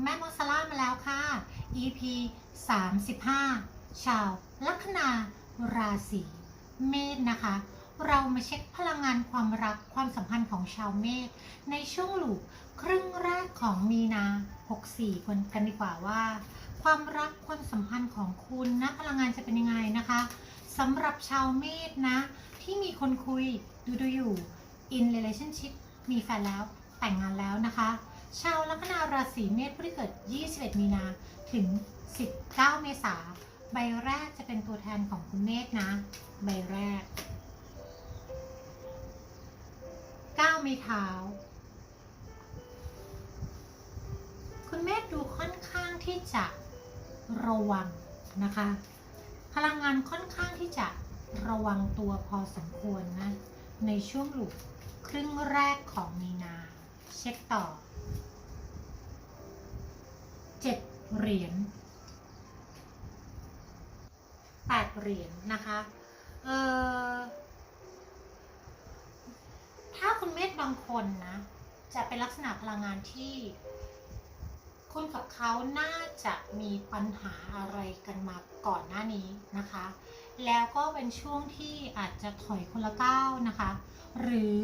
แม่มอสลามาแล้วค่ะ EP 35 ชาวลัคนาราศีเมษนะคะ เรามาเช็คพลังงานความรักความสัมพันธ์ของชาวเมษในช่วงหลูกครึ่งแรกของมีนา 64กันกันดีกว่าว่า ความรักความสัมพันธ์ของคุณนะพลังงานจะเป็นยังไงนะคะสำหรับชาวเมษนะ ที่มีคนคุยดูดูอยู่ in relationship มีแฟนแล้วแต่งงานแล้วนะคะ ชาวลัคนาราศีเมษผู้ที่เกิด 21 มีนาถึง 19 เมษาใบแรกจะเป็นตัวแทนของคุณเมษนะ ใบแรก 9ม้เท้า คุณเมษดูค่อนข้างที่จะระวังนะคะ พลังงานค่อนข้างที่จะระวังตัวพอสมควรนะ ในช่วงหลุกครึ่งแรกของมีนา เช็คต่อ เจ็ดเหรียญแปดเหรียญนะคะเออถ้าคุณเมธบางคนนะ จะเป็นลักษณะพลังงานที่คุณกับเขาน่าจะมีปัญหาอะไรกันมาก่อนหน้านี้นะคะ แล้วก็เป็นช่วงที่อาจจะถอยคนละก้าวนะคะ หรือ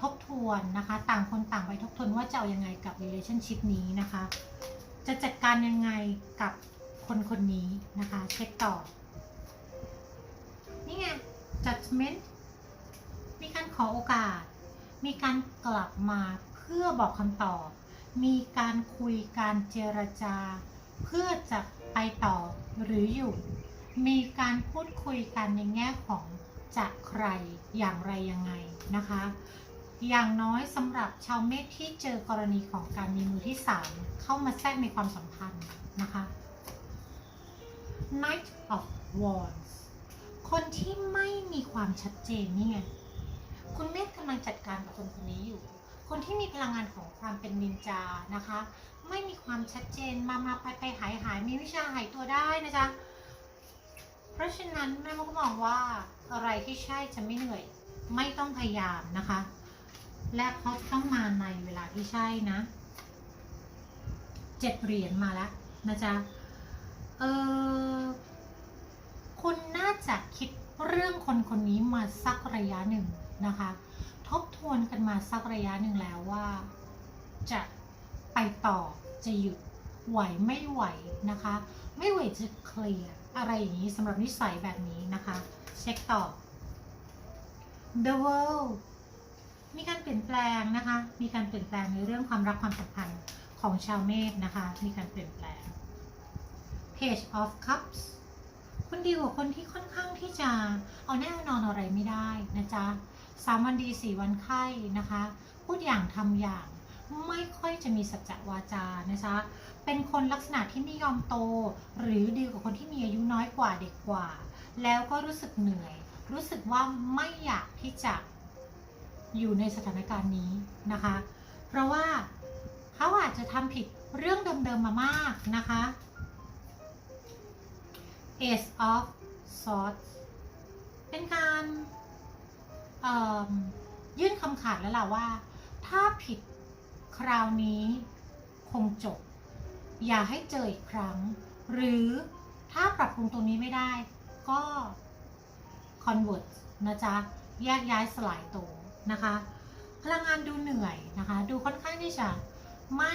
ทบทวนนะคะ ต่างคนต่างไปทบทวนว่าจะเอายังไงกับ relationship นี้นะคะ จะจัดการยังไงกับคนคนนี้นะคะ เช็คต่อ นี่ไง judgment มีการขอโอกาส มีการกลับมาเพื่อบอกคำตอบ มีการคุยการเจรจา เพื่อจะไปต่อหรือหยุดมีการพูดคุยกันในแง่ของจะใครอย่างไรยังไงนะคะ อย่างน้อยสำหรับชาวเมษที่เจอกรณีของการมีมือที่สามเข้ามาแทรกในความสัมพันธ์นะคะ Knight of Wands คนที่ไม่มีความชัดเจนนี่ไงคุณเมธกำลังจัดการกับคนคนนี้อยู่ คนที่มีพลังงานของความเป็นนินจานะคะ ไม่มีความชัดเจนมามาไปไปหายหายมีวิชาหายตัวได้นะจ๊ะเพราะฉะนั้นแม่มก็มองว่าอะไรที่ใช่จะไม่เหนื่อย ไม่ต้องพยายามนะคะ และเขาต้องมาในเวลาที่ใช่นะเจ็ดเหรียญมาแล้วนะจ๊ะเออคุณน่าจะคิดเรื่องคนคนนี้มาสักระยะหนึ่งนะคะ ทบทวนกันมาสักระยะหนึ่งแล้วว่า จะไปต่อจะหยุดไหวไม่ไหวนะคะ ไม่ไหวจะเคลียร์อะไรอย่างนี้สำหรับนิสัยแบบนี้นะคะ เช็คต่อ The World มีการเปลี่ยนแปลงนะคะ มีการเปลี่ยนแปลงในเรื่องความรักความสัมพันธ์ของชาวเมษนะคะ มีการเปลี่ยนแปลง Page of Cups คุณดีกว่าคนที่ค่อนข้างที่จะเอาแน่นอนอะไรไม่ได้นะจ๊ะสามวันดีสี่วันไข้นะคะ พูดอย่างทำอย่างไม่ค่อยจะมีสัจจะวาจานะจ๊ะเป็นคนลักษณะที่ไม่ยอมโต หรือดีกว่าคนที่มีอายุน้อยกว่าเด็กกว่า แล้วก็รู้สึกเหนื่อย รู้สึกว่าไม่อยากที่จะ อยู่ในสถานการณ์นี้นะคะ เพราะว่าเขาอาจจะทำผิดเรื่องเดิมๆมามากนะคะ Ace of Swords เป็นการยื่นคำขาดแล้วล่ะว่า ถ้าผิดคราวนี้คงจบ อย่าให้เจออีกครั้ง หรือถ้าปรับปรุงตรงนี้ไม่ได้ ก็ convert นะจ๊ะ แยกย้ายสลายตัว นะคะ พลังงานดูเหนื่อยนะคะ ดูค่อนข้างที่จะไม่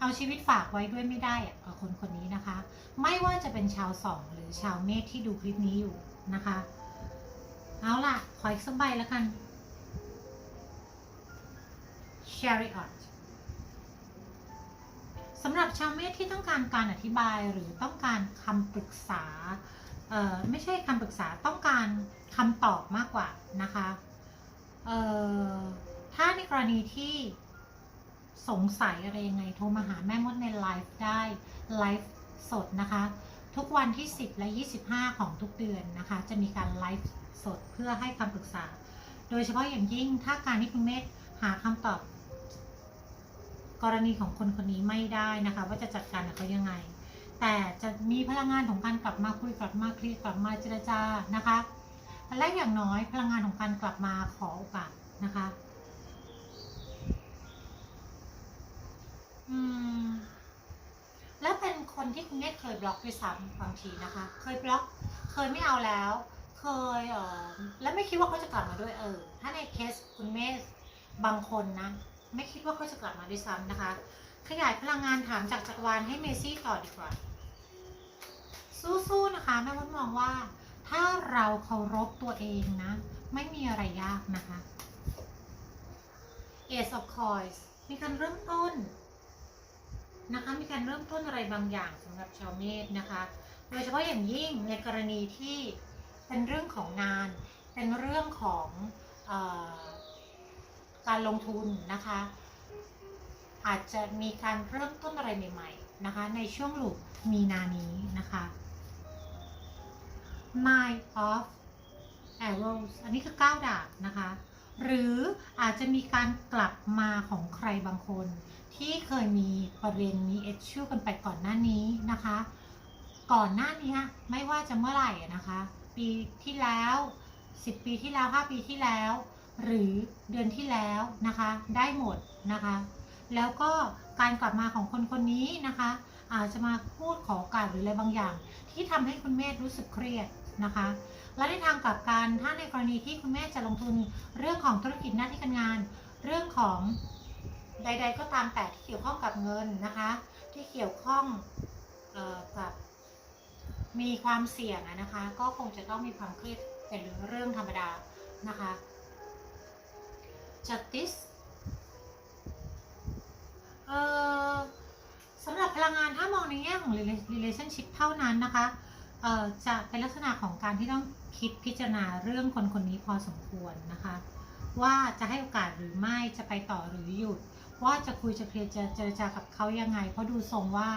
เอาชีวิตฝากไว้ด้วยไม่ได้กับคนคนนี้นะคะ ไม่ว่าจะเป็นชาวสองหรือชาวเมษที่ดูคลิปนี้อยู่นะคะ เอาล่ะ ขออีกสักใบแล้วกัน Chariot สำหรับชาวเมษที่ต้องการการอธิบายหรือต้องการคำปรึกษา เอ่อ ไม่ใช่คำปรึกษาต้องการคำตอบมากกว่านะคะ เอ่อถ้าในกรณีที่สงสัยอะไรยังไง โทรมาหาแม่มดในไลฟ์ได้ไลฟ์สดนะคะ ทุกวันที่ 10 และ 25 ของทุกเดือนนะคะ จะมีการไลฟ์สดเพื่อให้คำปรึกษา โดยเฉพาะอย่างยิ่งถ้าการที่คุณเมธหาคำตอบ กรณีของคนคนนี้ไม่ได้นะคะ ว่าจะจัดการกับเขายังไง แต่จะมีพลังงานของการกลับมาคุยกลับมาเคลียร์กลับมาเจรจานะคะ และอย่างน้อยพลังงานของการกลับมาขอโอกาสนะคะอืมคนที่คุณเนตเคยบล็อกด้วยซ้ำบางทีนะคะ เคยบล็อก เคยไม่เอาแล้ว เคยเออแล้วไม่คิดว่าเขาจะกลับมาด้วยเออ ถ้าในเคสคุณเมธบางคนนะ ไม่คิดว่าเขาจะกลับมาด้วยซ้ำนะคะ ขยายพลังงานถามจากจักรวาลให้เมซี่ต่อดีกว่า สู้ๆนะคะแม่มดมองว่า ถ้าเราเคารพตัวเองนะ ไม่มีอะไรยากนะคะ Ace of Coins มีการเริ่มต้นนะคะมีการเริ่มต้นอะไรบางอย่างสำหรับชาวเมษนะคะ โดยเฉพาะอย่างยิ่งในกรณีที่เป็นเรื่องของงาน เป็นเรื่องของออการลงทุนนะคะ อาจจะมีการเริ่มต้นอะไรใหม่ ๆ นะคะ ในช่วงหลุมมีนานี้นะคะ Nine of Arrows อันนี้คือ9ดาบนะคะ หรืออาจจะมีการกลับมาของใครบางคน ที่เคยมีประเด็นมีเอชชูกันไปก่อนหน้านี้นะคะ ก่อนหน้านี้ไม่ว่าจะเมื่อไหร่นะคะ ปีที่แล้ว 10 ปีที่แล้ว 5 ปีที่แล้ว หรือเดือนที่แล้วนะคะ ได้หมดนะคะ แล้วก็การกลับมาของคนคนนี้นะคะ อาจจะมาพูดขอกาสหรืออะไรบางอย่าง ที่ทำให้คุณแม่รู้สึกเครียด นะคะ และในทางกลับกันถ้าในกรณีที่คุณแม่จะลงทุนเรื่องของธุรกิจหน้าที่การงาน เรื่องของใด ๆ ก็ตามแต่ที่เกี่ยวข้องกับเงินนะคะ ที่เกี่ยวข้องออกับมีความเสี่ยงนะคะ ก็คงจะต้องมีความเครียดเป็นเรื่องธรรมดานะคะ justice เอ่อสำหรับพลังงานถ้ามองในแง่ของ relationship เท่านั้นนะคะ จะเป็นลักษณะของการที่ต้องคิดพิจารณาเรื่องคนคนนี้พอสมควรนะคะ ว่าจะให้โอกาสหรือไม่จะไปต่อหรือหยุด ว่าจะคุยจะเคลียร์จะเจรจากับเขายังไง เพราะดูทรงว่า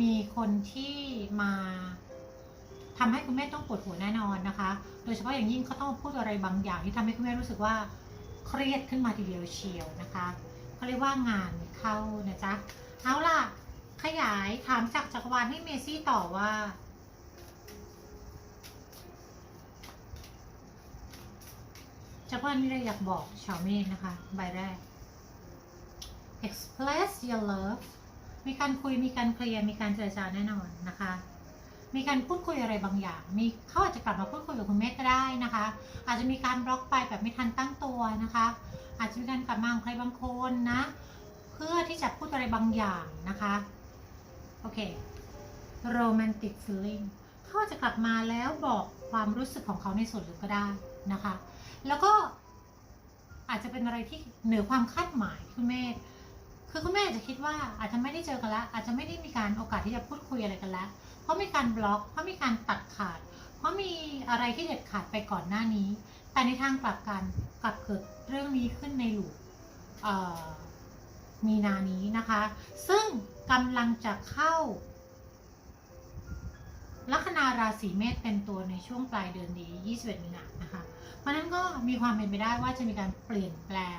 มีคนที่มาทำให้คุณแม่ต้องปวดหัวแน่นอนนะคะ โดยเฉพาะอย่างยิ่งเขาต้องพูดอะไรบางอย่างที่ทำให้คุณแม่รู้สึกว่าเครียดขึ้นมาทีเดียวเชียวนะคะเขาเรียกว่างานเข้านะจ๊ะ เอาล่ะ ขยายถามจากจักรวาลให้เมซี่ต่อว่า จักรวาลมีอะไรอยากบอกชาวเมธนะคะ ใบแรก express your love มีการคุยมีการเคลียร์มีการเจรจาแน่นอนนะคะ มีการพูดคุยอะไรบางอย่าง มีเขาอาจจะกลับมาพูดคุยกับคุณเมธก็ได้นะคะ อาจจะมีการบล็อกไปแบบไม่ทันตั้งตัวนะคะ อาจจะมีการกลับมาของใครบางคนนะ เพื่อที่จะพูดอะไรบางอย่างนะคะ โอเค romantic feeling เขาอาจะกลับมาแล้วบอกความรู้สึกของเขาในส่วนลึกก็ได้นะคะ แล้วก็อาจจะเป็นอะไรที่เหนือความคาดหมายคุณแม่คือคุณแม่อาจจะคิดว่าอาจจะไม่ได้เจอกันแล้วอาจจะไม่ได้มีการโอกาสที่จะพูดคุยอะไรกันแล้วเพราะมีการบล็อก เพราะมีการตัดขาด เพราะมีอะไรที่เด็ดขาดไปก่อนหน้านี้ แต่ในทางกลับกันกลับเกิดเรื่องนี้ขึ้นในหลูปเอ่อ มีนานี้นะคะ ซึ่งกำลังจะเข้า ลัคนาราศีเมษเป็นตัวในช่วงปลายเดือนนี้ 21มีนานะคะ เพราะนั้นก็มีความเป็นไปได้ว่าจะมีการเปลี่ยนแปลง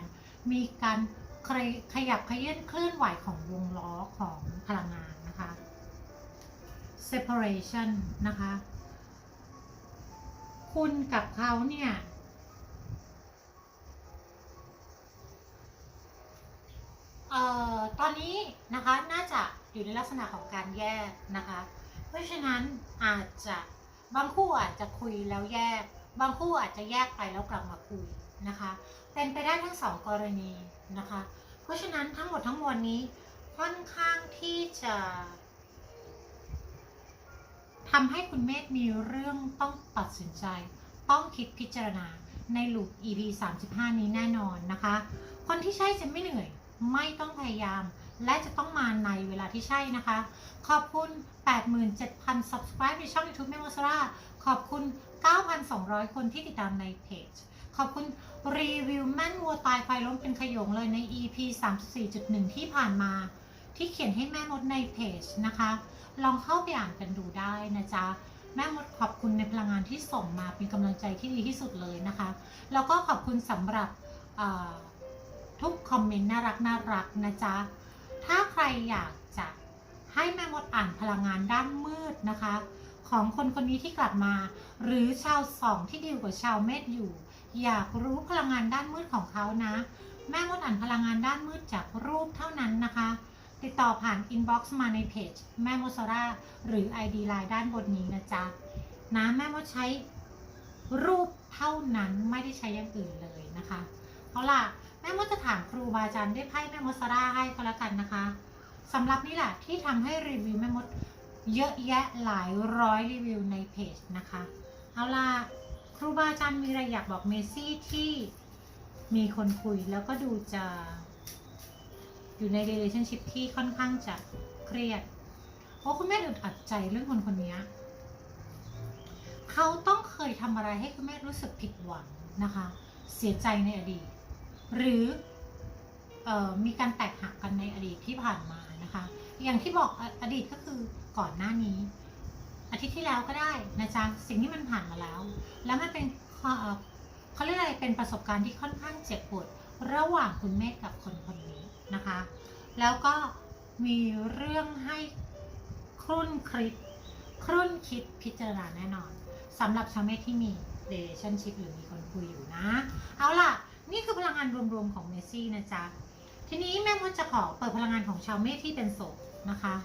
มีการขยขยับขยื่นเคลื่อนไหวของวงล้อของพลังงานนะคะ separation นะคะ คุณกับเขาเนี่ย เอ่อตอนนี้นะคะน่าจะอยู่ในลักษณะของการแยกนะคะ เพราะฉะนั้นอาจจะบางคู่อาจจะคุยแล้วแยก บางคู่อาจจะแยกไปแล้วกลับมาคุยนะคะ เป็นไปได้ทั้งสองกรณีนะคะ เพราะฉะนั้นทั้งหมดทั้งมวลนี้ค่อนข้างที่จะทำให้คุณเมธมีเรื่องต้องตัดสินใจ ต้องคิดพิจารณาในลูป EP 35 นี้แน่นอนนะคะ คนที่ใช่จะไม่เหนื่อย ไม่ต้องพยายาม และจะต้องมาในเวลาที่ใช่นะคะ ขอบคุณ 87,000 subscribe ในช่อง YouTube แม่มอสราขอบคุณ 9,200 คนที่ติดตามในเพจ ขอบคุณรีวิวแม่นวัวตายไฟล้มเป็นขยงเลยใน EP 34.1 ที่ผ่านมา ที่เขียนให้แม่มดในเพจนะคะ ลองเข้าไปอ่านกันดูได้นะจ๊ะแม่มดขอบคุณในพลังงานที่ส่งมาเป็นกำลังใจที่ดีที่สุดเลยนะคะ แล้วก็ขอบคุณสำหรับ ทุกคอมเมนต์น่ารักน่ารักนะจ๊ะ ถ้าใครอยากจะให้แม่มดอ่านพลังงานด้านมืดนะคะ ของคนคนนี้ที่กลับมา หรือชาวสองที่ดีลกับชาวเมษอยู่ อยากรู้พลังงานด้านมืดของเขานะ แม่มดอ่านพลังงานด้านมืดจากรูปเท่านั้นนะคะ ติดต่อผ่านอินบ็อกซ์มาในเพจแม่มดซาร่าหรือ ID ไลน์ด้านบนนี้นะจ๊ะนะแม่มดใช้รูปเท่านั้นไม่ได้ใช้อย่างอื่นเลยนะคะ เอาล่ะ ม่มดจะถามครูบาอาจารย์ด้วยไพ่แม่มดซาร่าให้ก็แล้วกันนะคะสำหรับนี่แหละที่ทำให้รีวิวแม่มดเยอะแยะหลายร้อยรีวิวในเพจนะคะ เอาล่ะครูบาอาจารย์มีอะไรอยากบอกเมซี่ที่มีคนคุยแล้วก็ดูจะ อยู่ใน relationship ที่ค่อนข้างจะเครียด เพราะคุณแม่อึดอัดใจเรื่องคนคนนี้เขาต้องเคยทำอะไรให้คุณแม่รู้สึกผิดหวังนะคะ เสียใจในอดีต หรือออมีการแตกหักกันในอดีตที่ผ่านมานะคะ อย่างที่บอกออดีตก็คือก่อนหน้านี้ อาทิตย์ที่แล้วก็ได้นะจ๊ะสิ่งที่มันผ่านมาแล้ว แล้วมันเป็นเขาเรียกอะไรเป็นประสบการณ์ที่ค่อนข้างเจ็บปวดระหว่างคุณเมธกับคนคนนี้นะคะ แล้วก็มีเรื่องให้ครุ่นคิดครุ่นคิดพิจารณาแน่นอนสำหรับชาวเมธที่มี relationship หรือมีคนคุยอยู่นะ เอาล่ะ นี่คือพลังงานรวมๆของเมซี่นะจ๊ะ ทีนี้แม่มดจะขอเปิดพลังงานของชาวเมษที่เป็นโสดนะคะ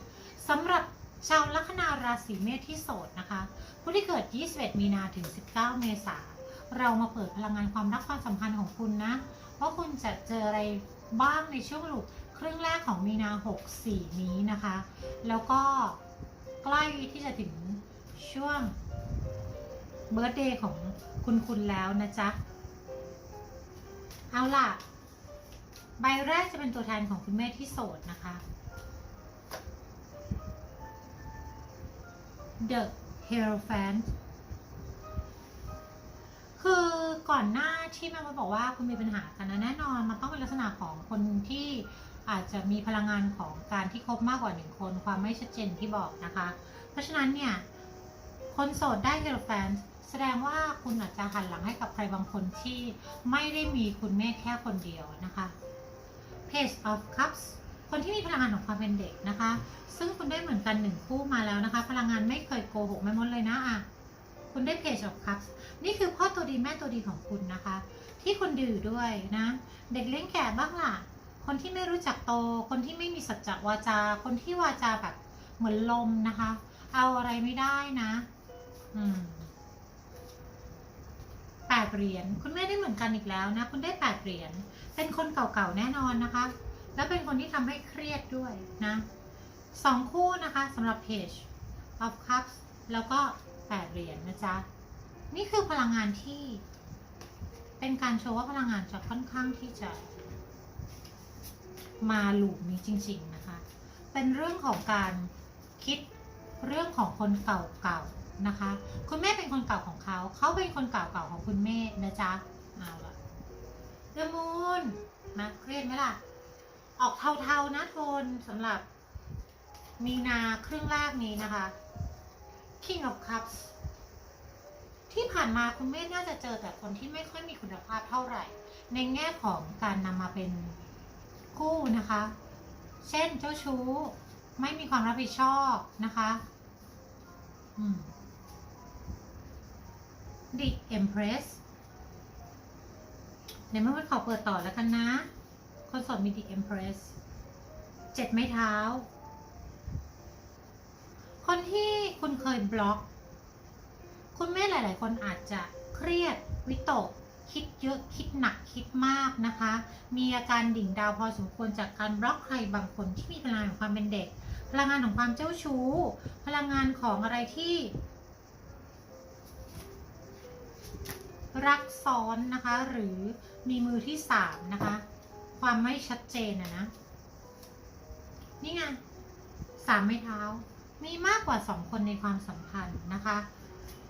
สำหรับชาวลัคนาราศีเมษที่โสดนะคะ ผู้ที่เกิด 21 มีนาถึง 19 เมษาเรามาเปิดพลังงานความรักความสัมพันธ์ของคุณนะ ว่าคุณจะเจออะไรบ้างในช่วงลูกครึ่งแรกของมีนา 64 นี้นะคะ แล้วก็ใกล้ที่จะถึงช่วงเบิร์ d เดย์ของคุณคุณแล้วนะจ๊ะ เอาล่ะ ใบแรกจะเป็นตัวแทนของคุณแม่ที่โสดนะคะ The Hierophant คือก่อนหน้าที่แม่มดบอกว่าคุณมีปัญหากันนะแน่นอนมันต้องเป็นลักษณะของคนที่อาจจะมีพลังงานของการที่คบมากกว่าหนึ่งคนความไม่ชัดเจนที่บอกนะคะ เพราะฉะนั้นเนี่ย คนโสดได้ Hierophant แแสดงว่าคุณอาจจะหันหลังให้กับใครบางคนที่ไม่ได้มีคุณแม่แค่คนเดียวนะคะ Page of Cups คนที่มีพลังงานของความเป็นเด็กนะคะ ซึ่งคุณได้เหมือนกันหนึ่งคู่มาแล้วนะคะ พลังงานไม่เคยโกหกแม่มดเลยนะอะคุณได้ Page of Cups นี่คือพ่อตัวดีแม่ตัวดีของคุณนะคะ ที่คุณดื้อด้วยนะ เด็กเลี้ยงแก่บ้างล่ะ คนที่ไม่รู้จักโต คนที่ไม่มีสัจจะวาจา คนที่วาจาแบบเหมือนลมนะคะ เอาอะไรไม่ได้นะ อืม เหรียญคุณแม่ได้เหมือนกันอีกแล้วนะ คุณได้แปดเหรียญเป็นคนเก่าๆแน่นอนนะคะ แล้วเป็นคนที่ทำให้เครียดด้วยนะสองคู่นะคะสำหรับ Page of Cups แล้วก็แปดเหรียญนะจ๊ะ นี่คือพลังงานที่ เป็นการโชว์ว่าพลังงานจะค่อนข้างที่จะมาหลูปนี้จริง ๆ นะคะ เป็นเรื่องของการคิดเรื่องของคนเก่าๆ นะคะ คุณแม่เป็นคนเก่าของเขา เขาเป็นคนเก่าๆของคุณแม่นะจ๊ะเอาละเดมูนนะเครียดไหมล่ะ ออกเทาๆนะโทนสำหรับ มีนาครึ่งแรกนี้นะคะ King of Cups ที่ผ่านมาคุณแม่น่าจะเจอแต่คนที่ไม่ค่อยมีคุณภาพเท่าไหร่ ในแง่ของการนำมาเป็นคู่นะคะ เช่นเจ้าชู้ ไม่มีความรับผิดชอบนะคะ อืม The Empress เดี๋ยวแม่ว่ขอเปิดต่อแล้วกันนะ คนโสดมี The Empress เจ็ดไม้เท้า คนที่คุณเคยบล็อก คุณแม่หลาย ๆ คนอาจจะเครียดวิตกคิดเยอะคิดหนักคิดมากนะคะ มีอาการดิ่งดาวพอสมควรจากการบล็อกใครบางคนที่มีพลังงานของความเป็นเด็ก พลังงานของความเจ้าชู้ พลังงานของอะไรที่ รักซ้อนนะคะ หรือมีมือที่สามนะคะ ความไม่ชัดเจนอะนะ นี่ไงสามไม้เท้า มีมากกว่าสองคนในความสัมพันธ์นะคะ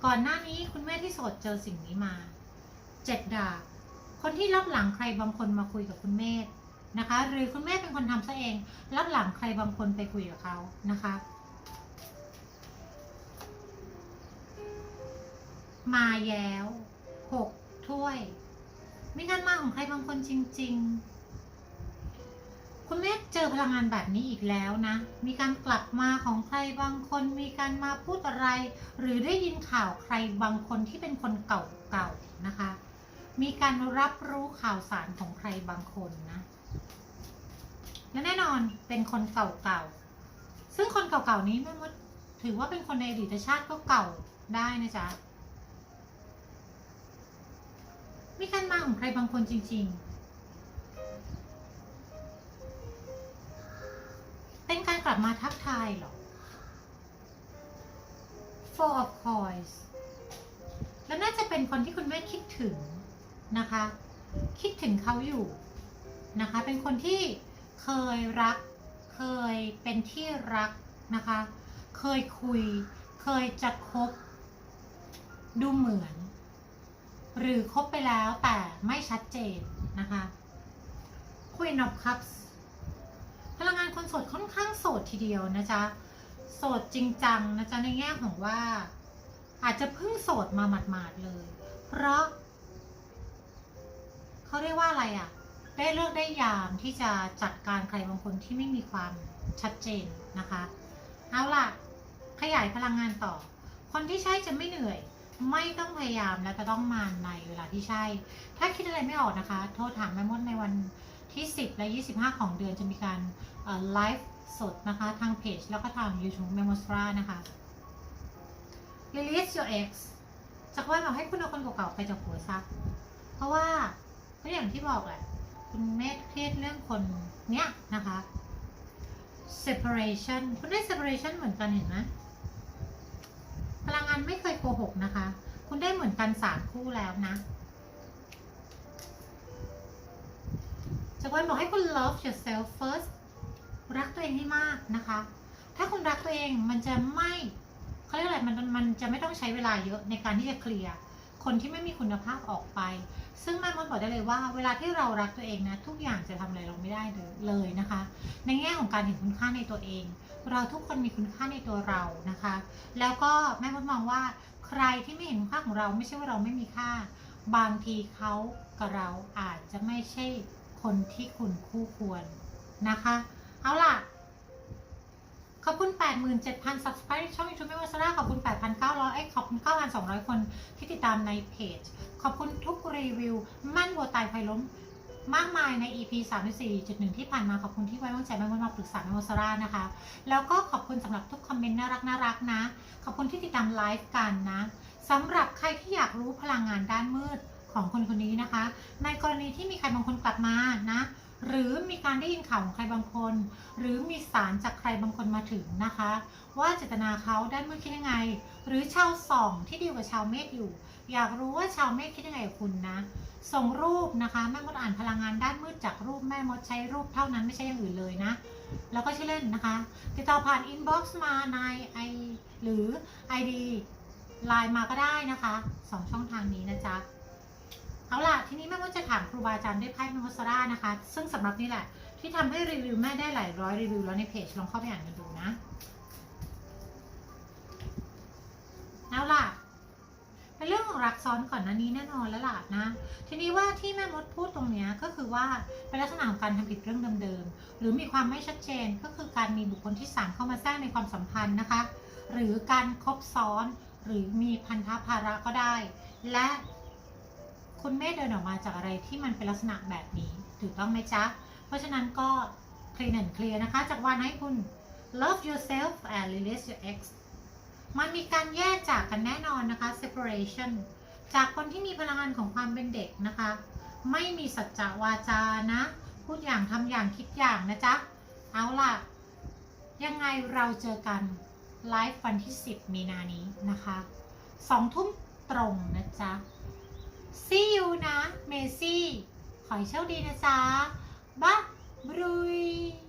ก่อนหน้านี้คุณแม่ที่โสดเจอสิ่งนี้มาเจ็ดดาบคนที่รับหลังใครบางคนมาคุยกับคุณแม่นะคะ หรือคุณแม่เป็นคนทำซะเองรับหลังใครบางคนไปคุยกับเขานะคะมาแย้ว หกถ้วยมีการมาของใครบางคนจริง ๆ คุณแม่เจอพลังงานแบบนี้อีกแล้วนะ มีการกลับมาของใครบางคน มีการมาพูดอะไร หรือได้ยินข่าวใครบางคนที่เป็นคนเก่าๆนะคะ มีการรับรู้ข่าวสารของใครบางคนนะ และแน่นอนเป็นคนเก่าๆ ซึ่งคนเก่าๆนี้แม่มดถือว่าเป็นคนในอดีตชาติก็เก่าได้นะจ๊ะ มีการมาของใครบางคนจริง ๆ เป็นการกลับมาทักทายหรอ Four of Coins แล้วน่าจะเป็นคนที่คุณแม่คิดถึงนะคะ คิดถึงเขาอยู่นะคะ เป็นคนที่เคยรัก เคยเป็นที่รักนะคะ เคยคุย เคยจะคบ ดูเหมือน หรือคบไปแล้วแต่ไม่ชัดเจนนะคะ Queen of Cups พลังงานคนโสดค่อนข้างโสดทีเดียวนะจ๊ะ โสดจริงจังนะจ๊ะในแง่ของว่า อาจจะเพิ่งโสดมาหมาดๆเลย เพราะเขาเรียกว่าอะไรอะ่ะ ได้เลือกได้ยามที่จะจัดการใครบางคนที่ไม่มีความชัดเจนนะคะ เอาล่ะ ขยายพลังงานต่อ คนที่ใช่จะไม่เหนื่อย ไม่ต้องพยายามและจะต้องมาในเวลาที่ใช่ ถ้าคิดอะไรไม่ออกนะคะ โทรถามแม่มดในวันที่ 10 และ 25 ของเดือนจะมีการไลฟ์สดนะคะ ทางเพจแล้วก็ทาง YouTube m e m o s t r a นะคะ release your ex จากว่าบอกให้คุณเอาคนเก่าๆไปจากหัวซักเพราะว่าก็อย่างที่บอกแหละคุณแม่เครียดเรื่องคนเนี้ยนะคะ separation คุณได้ separation เหมือนกันเห็นไหม พลังงานไม่เคยโกหกนะคะ คุณได้เหมือนกันสามคู่แล้วนะจากวันบอกให้คุณ love yourself first รักตัวเองให้มากนะคะ ถ้าคุณรักตัวเองมันจะไม่เขาเรียกอะไรมันมันจะไม่ต้องใช้เวลาเยอะในการที่จะเคลียร์ คนที่ไม่มีคุณภาพออกไป ซึ่งแม่มดบอกได้เลยว่า เวลาที่เรารักตัวเองนะทุกอย่างจะทำอะไรเราไม่ได้เลยเลยนะคะ ในแง่ของการเห็นคุณค่าในตัวเอง เราทุกคนมีคุณค่าในตัวเรานะคะ แล้วก็แม่มดมองว่าใครที่ไม่เห็นคุณค่าของเราไม่ใช่ว่าเราไม่มีค่า บางทีเขากับเราอาจจะไม่ใช่คนที่คุณคู่ควรนะคะ เอาล่ะ ขอบคุณ 87,000 subscribe ช่อง YouTube ไม่ว่าซาร่าขอบคุณ 8,900เอ้ยขอบคุณ 9,200 คนที่ติดตามในเพจ ขอบคุณทุกรีวิว มั่นวัวตายไฟล้ม มากมายใน EP 34.1 ที่ผ่านมาขอบคุณที่ไว้วางใจแม่มดมาปรึกษาแม่มดซาร่านะคะ แล้วก็ขอบคุณสำหรับทุกคอมเมนต์น่ารักน่ารักนะ ขอบคุณที่ติดตามไลฟ์กันนะสำหรับใครที่อยากรู้พลังงานด้านมืดของคนคนนี้นะคะ ในกรณีที่มีใครบางคนกลับมานะ หรือมีการได้ยินข่าวของใครบางคน หรือมีสารจากใครบางคนมาถึงนะคะ ว่าเจตนาเขาด้านมืดคิดยังไง หรือชาวส่องที่ดีกว่าชาวเมฆอยู่ อยากรู้ว่าชาวเมฆคิดยังไงกับคุณนะ ส่งรูปนะคะแม่มดอ่านพลังงานด้านมืดจากรูปแม่มดใช้รูปเท่านั้นไม่ใช่อย่างอื่นเลยนะ แล้วก็ชื่อเล่นนะคะ ติดต่อผ่านอินบ็อกซ์มาในไอหรือ ID ไลน์มาก็ได้นะคะสองช่องทางนี้นะจ๊ะ เอาล่ะ ทีนี้แม่มดจะถามครูบาอาจารย์ด้วยไพ่มมดซาร่านะคะ ซึ่งสำหรับนี่แหละ ที่ทำให้รีวิวแม่ได้หลายร้อยรีวิวแล้วในเพจลองเข้าไปอ่านกันดูนะ เอาล่ะเป็นเรื่องของรักซ้อนก่อนหนะนี้แน่นอนแล้วล่ะนะ ทีนี้ว่าที่แม่มดพูดตรงนี้ก็คือว่าเป็นลักษณะของการทำผิดเรื่องเดิมๆ หรือมีความไม่ชัดเจนก็คือการมีบุคคลที่สามเข้ามาแทรกในความสัมพันธ์นะคะ หรือการคบซ้อนหรือมีพันธะภาระก็ได้ และ คุณเมธเดินออกมาจากอะไรที่มันเป็นลักษณะแบบนี้ถูกต้องไหมจ๊ะ เพราะฉะนั้นก็เคลียร์เคลียร์นะคะ จากวันให้คุณ love yourself and release your ex มันมีการแยกจากกันแน่นอนนะคะ separation จากคนที่มีพลังงานของความเป็นเด็กนะคะ ไม่มีสัจจะวาจานะ พูดอย่างทำอย่างคิดอย่างนะจ๊ะ เอาล่ะ ยังไงเราเจอกันไลฟ์วันที่ 10 มีนานี้นะคะสองทุ่มตรงนะจ๊ะ see you นะ เมซี่ ขอให้โชคดีนะจ๊ะบ๊ายบาย